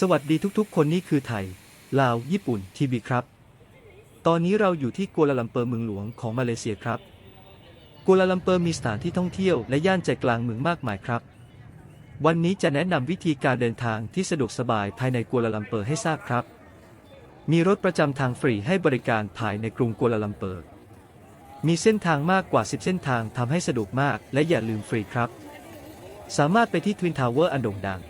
สวัสดีทุกๆ คนนี่คือไทย ลาว ญี่ปุ่น ทีวีครับ ตอนนี้เราอยู่ที่กัวลาลัมเปอร์เมืองหลวงของมาเลเซียครับ กัวลาลัมเปอร์มีสถานที่ท่องเที่ยวและย่านใจกลางเมืองมากมายครับ วันนี้จะแนะนำวิธีการเดินทางที่สะดวกสบายภายในกัวลาลัมเปอร์ให้ทราบครับ มีรถประจำทางฟรีให้บริการภายในกรุงกัวลาลัมเปอร์ มีเส้นทางมากกว่า 10 เส้นทางทำให้สะดวกมาก และอย่าลืมฟรีครับ สามารถไปที่ทวินทาวเวอร์อันโด่งดัง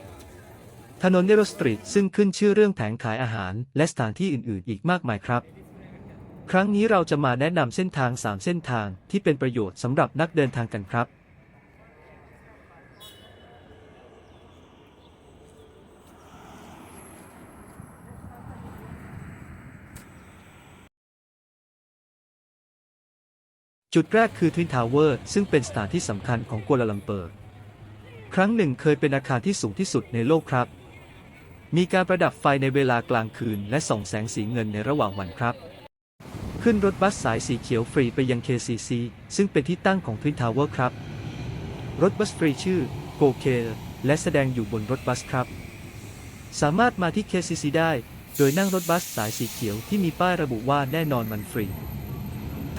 ถนนเนโรสตรีทซึ่งขึ้นชื่อเรื่องแผงขายอาหาร และสถานที่อื่นๆ อีกมากมายครับ ครั้งนี้เราจะมาแนะนำเส้นทาง 3 เส้นทางที่เป็นประโยชน์สำหรับนักเดินทางกันครับ จุดแรกคือทวินทาวเวอร์ซึ่งเป็นสถานที่สำคัญของกัวลาลัมเปอร์ ครั้งหนึ่งเคยเป็นอาคารที่สูงที่สุดในโลกครับ มีการประดับไฟในเวลากลางคืน และส่องแสงสีเงินในระหว่างวันครับ ขึ้นรถบัสสายสีเขียวฟรีไปยัง KCC ซึ่งเป็นที่ตั้งของ Twin Tower ครับ รถบัสฟรีชื่อ Go K และแสดงอยู่บนรถบัสครับ สามารถมาที่ KCC ได้ โดยนั่งรถบัสสายสีเขียวที่มีป้ายระบุว่าแน่นอนมันฟรี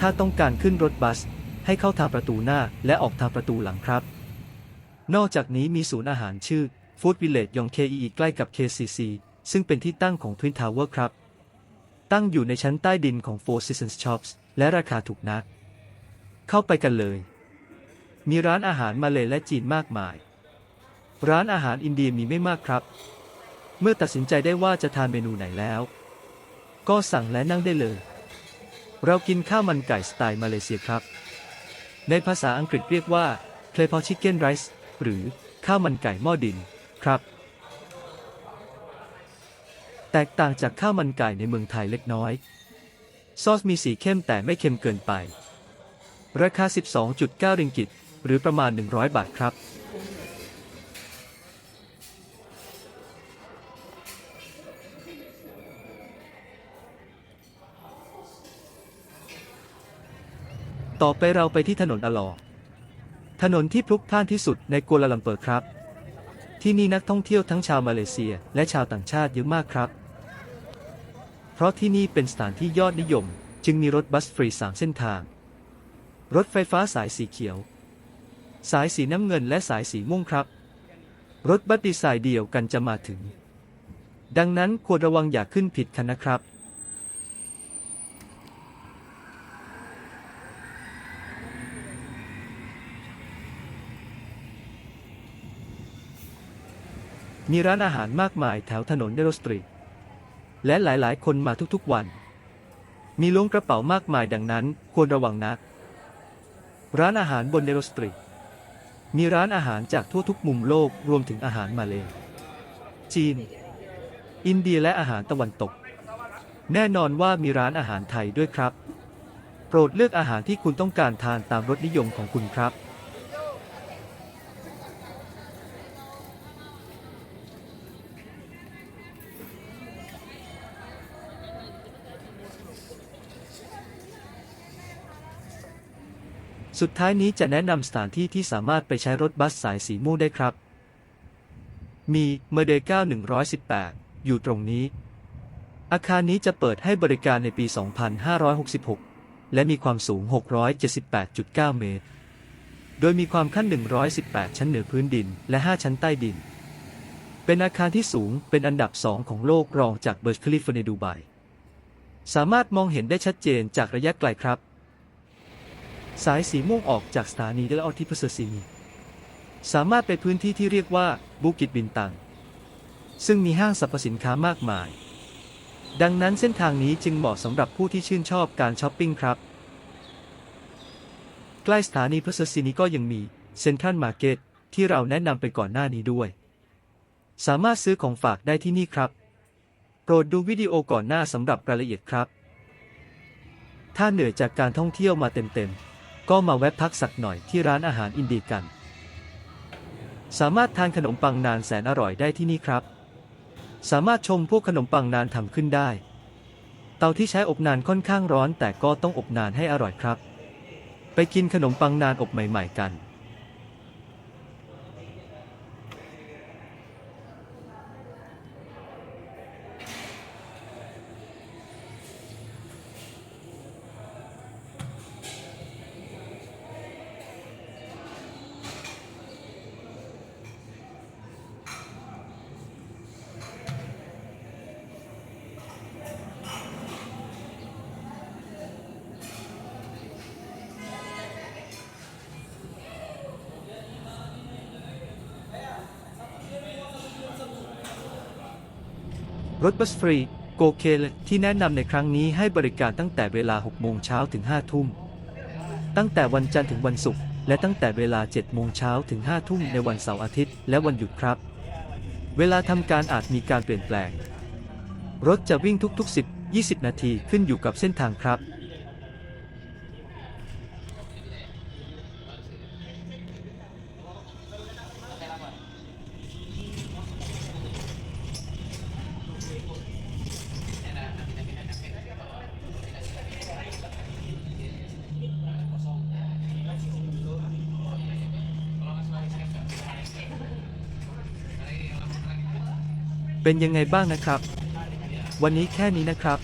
ถ้าต้องการขึ้นรถบัส ให้เข้าทางประตูหน้าและออกทางประตูหลังครับ นอกจากนี้มีศูนย์อาหารชื่อ Food Village ยอง KEE ใกล้กับ KCC ซึ่งเป็นที่ตั้งของ Twin Tower ครับ ตั้งอยู่ในชั้นใต้ดินของ Four Seasons Shops และราคาถูกนัก เข้าไปกันเลย มีร้านอาหารมาเลยและจีนมากมาย ร้านอาหารอินเดียมีไม่มากครับ เมื่อตัดสินใจได้ว่าจะทานเมนูไหนแล้ว ก็สั่งและนั่งได้เลย เรากินข้าวมันไก่สไตล์มาเลเซียครับ ในภาษาอังกฤษเรียกว่า clay pot chicken rice หรือข้าวมันไก่หม้อดิน ครับ แตกต่างจากข้าวมันไก่ในเมืองไทยเล็กน้อย ซอสมีสีเข้มแต่ไม่เค็มเกินไป ราคา 12.9 ริงกิต หรือประมาณ 100 บาทครับ ต่อไปเราไปที่ถนนอลอถนนที่พลุกพล่านที่สุดในกัวลาลัมเปอร์ครับ ที่นี่นักท่องเที่ยวทั้งชาวมาเลเซีย และชาวต่างชาติเยอะมากครับ เพราะที่นี่เป็นสถานที่ยอดนิยม จึงมีรถบัสฟรี 3 เส้นทาง รถไฟฟ้าสายสีเขียว สายสีน้ำเงินและสายสีม่วงครับ รถบัสดีไซน์เดียวกันจะมาถึง ดังนั้นควรระวังอย่าขึ้นผิดคันนะครับ มีร้านอาหารมากมายแถวถนนเดโรสตรีทและหลายๆ คนมาทุกๆวัน มีล้วงกระเป๋ามากมายดังนั้นควรระวังนะร้านอาหารบนเดโรสตรีทมีร้านอาหารจากทั่วทุกมุมโลกรวมถึงอาหารมาเลจีน อินเดียและอาหารตะวันตก แน่นอนว่ามีร้านอาหารไทยด้วยครับ โปรดเลือกอาหารที่คุณต้องการทานตามรสนิยมของคุณครับ สุดท้ายนี้จะแนะนำสถานที่ที่สามารถไปใช้รถบัสสายสีม่วงได้ครับ มีเมเดก้า118 อยู่ตรงนี้ อาคารนี้จะเปิดให้บริการในปี 2566 และมีความสูง 678.9 เมตร โดยมีความขั้น 118 ชั้นเหนือพื้นดิน และ 5 ชั้นใต้ดิน เป็นอาคารที่สูงเป็นอันดับ 2 ของโลกรองจากเบิร์จคลิฟในดูไบสามารถมองเห็นได้ชัดเจนจากระยะไกลครับ สายสีม่วงออกจากสถานีเดลออทิพเซอร์ซีนีสามารถไปพื้นที่ที่เรียกว่าบูกิตบินตัง ซึ่งมีห้างสรรพสินค้ามากมาย ดังนั้นเส้นทางนี้จึงเหมาะสำหรับผู้ที่ชื่นชอบการช้อปปิ้งครับ ใกล้สถานีพเซอร์ซีนีก็ยังมีเซ็นทรัลมาร์เก็ตที่เราแนะนำไปก่อนหน้านี้ด้วย สามารถซื้อของฝากได้ที่นี่ครับ โปรดดูวิดีโอก่อนหน้าสำหรับรายละเอียดครับ ถ้าเหนื่อยจากการท่องเที่ยวมาเต็มๆ ก็มาแวะพักสักหน่อยที่ร้านอาหารอินเดียกัน สามารถทานขนมปังนานแสนอร่อยได้ที่นี่ครับ สามารถชมพวกขนมปังนานทำขึ้นได้ เตาที่ใช้อบนานค่อนข้างร้อน แต่ก็ต้องอบนานให้อร่อยครับ ไปกินขนมปังนานอบใหม่ ๆ กัน รถบัสฟรีโกเคลที่แนะนำในครั้งนี้ให้บริการตั้งแต่เวลา 6 โมงเช้าถึง 5 ทุ่ม ตั้งแต่วันจันทร์ถึงวันศุกร์และตั้งแต่เวลา 7 โมงเช้าถึง 5 ทุ่มในวันเสาร์อาทิตย์ และวันหยุดครับ เวลาทำการอาจมีการเปลี่ยนแปลง รถจะวิ่งทุกๆ 10 20 นาทีขึ้นอยู่กับเส้นทางครับ เป็นยังไงบ้างนะครับ วันนี้แค่นี้นะครับ